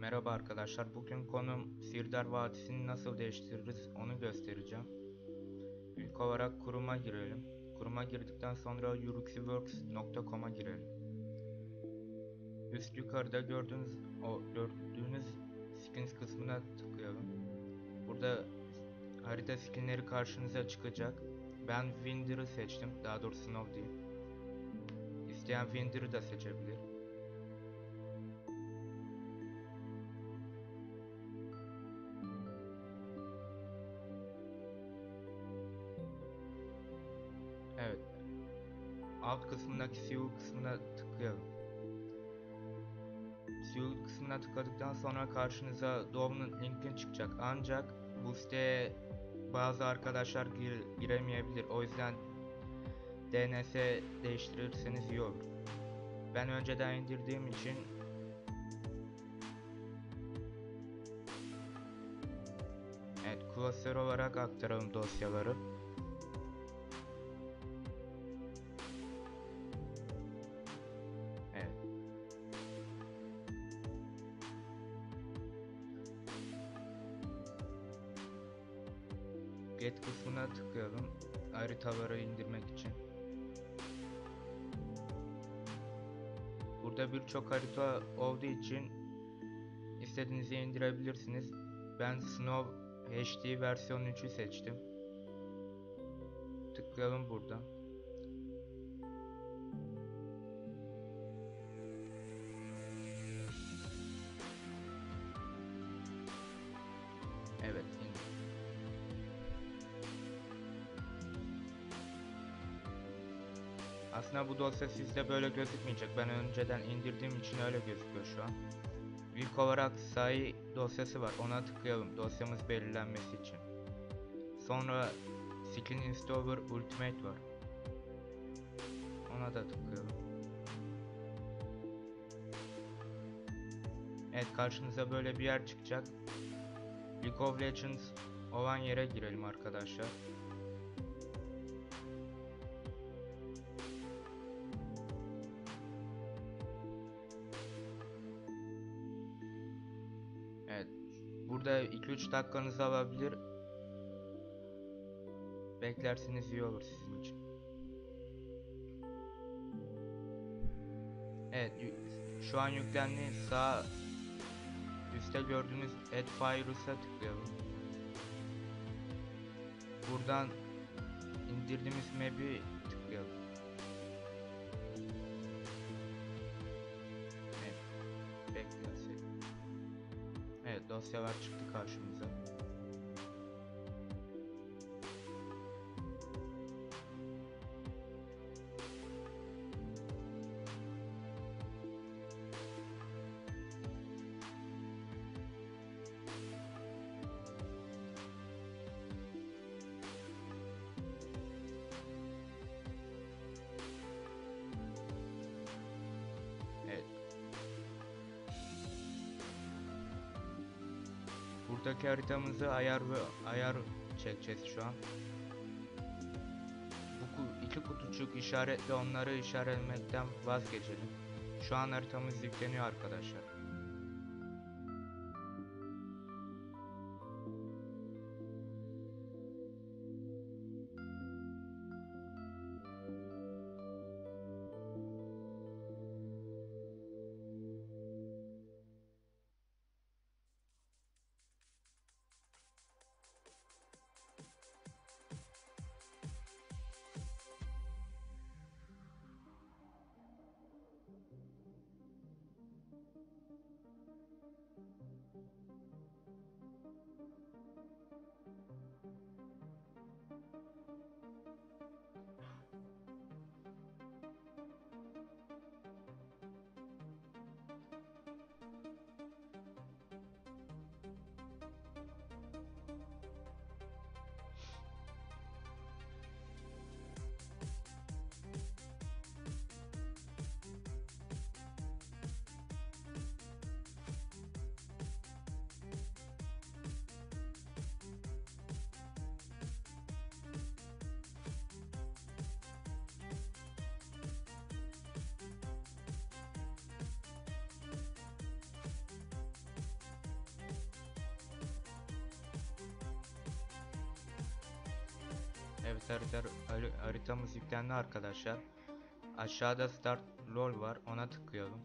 Merhaba arkadaşlar. Bugün konum Sirdar Vadisi'ni nasıl değiştiririz onu göstereceğim. İlk olarak kuruma girelim. Kuruma girdikten sonra yuruxiworks.com'a girelim. Üst yukarıda gördüğünüz o gördüğünüz skins kısmına tıklayalım. Burada harita skinleri karşınıza çıkacak. Ben Winder'ı seçtim. Daha doğrusu Snow değil. İsteyen Winder'ı da seçebilir. Alt kısmındaki Fuel kısmına tıklayalım. Fuel kısmına tıkladıktan sonra karşınıza Dominant linkin çıkacak. Ancak bu siteye bazı arkadaşlar gir- giremeyebilir. O yüzden DNS değiştirirseniz iyi olur. Ben önceden indirdiğim için Evet, klasör olarak aktaralım dosyaları. Get kısmına tıklayalım. Haritaları indirmek için. Burada birçok harita olduğu için istediğinizi indirebilirsiniz. Ben Snow HD versiyon 3'ü seçtim. Tıklayalım buradan. Evet, Aslında bu dosya sizde böyle gözükmeyecek. Ben önceden indirdiğim için öyle gözüküyor şu an. İlk olarak sayı dosyası var. Ona tıklayalım dosyamız belirlenmesi için. Sonra Skin Installer Ultimate var. Ona da tıklayalım. Evet karşınıza böyle bir yer çıkacak. League of Legends olan yere girelim arkadaşlar. Burada 2-3 dakikanızı alabilir. Beklerseniz iyi olur sizin için. Evet, şu an yüklendi. Sağ üstte gördüğünüz Add Virus'a tıklayalım. Buradan indirdiğimiz map'i dosyalar çıktı karşımıza. Buradaki haritamızı ayar ve ayar çekeceğiz şu an. Bu iki kutucuk işaretle onları işaretlemekten vazgeçelim. Şu an haritamız yükleniyor arkadaşlar. Evet harita, hari- haritamız yüklendi arkadaşlar. Aşağıda Start LoL var. Ona tıklayalım.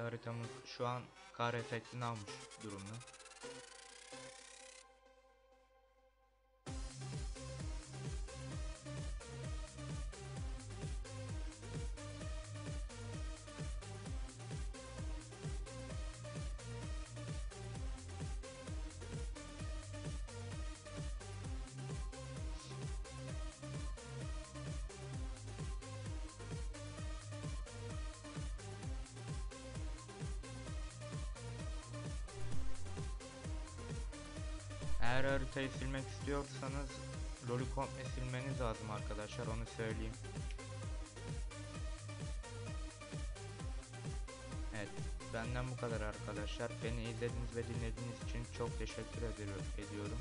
Evet şu an kar efektini almış durumda. Eğer haritayı silmek istiyorsanız LoL'ü komple silmeniz lazım arkadaşlar onu söyleyeyim. Evet benden bu kadar arkadaşlar. Beni izlediğiniz ve dinlediğiniz için çok teşekkür ediyorum.